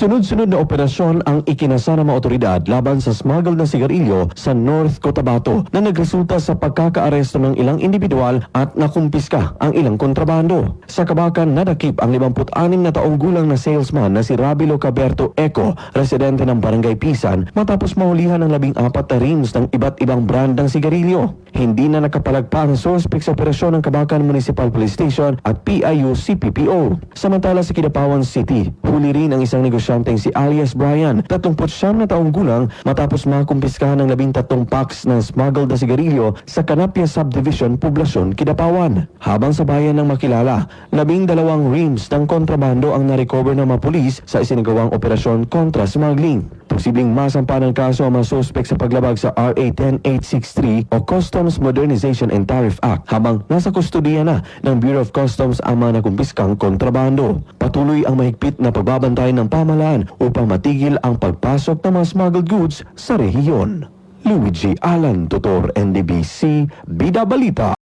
Sunod-sunod na operasyon ang ikinasa ng mga otoridad laban sa smuggled na sigarilyo sa North Cotabato na nagresulta sa pagkakaaresto ng ilang individual at nakumpiska ang ilang kontrabando. Sa kabakan, nadakip ang 56 na taong gulang na salesman na si Rabilo Caberto Eco, residente ng Barangay Pisan, matapos mahulihan ng labing apat na rims ng iba't ibang brand ng sigarilyo. Hindi na nakapalagpa ang suspect sa operasyon ng Kabakan Municipal Police Station at PIU CPPO. Samantala sa Kidapawan City, huli rin ang isang negosyanteng si alias Brian, 39 na taong gulang matapos makumpiskahan ng 13 packs ng smuggled na sigarilyo sa Canapia Subdivision, Poblasyon, Kidapawan. Habang sa bayan ng makilala, labing dalawang rims ng kontrabando ang narecover ng mga pulis sa isinagawang operasyon kontra smuggling. Posibleng masampa ng kaso ang mga suspect sa paglabag sa RA 10863 o Customs Modernization and Tariff Act habang nasa kustudiya na ng Bureau of Customs ang mga nakumpiskang kontrabando. Patuloy ang mahigpit na pagbabantay ng pamahalaan upang matigil ang pagpasok ng mga smuggled goods sa rehiyon. Luigi Alan, Tutor, NDBC, Bida Balita.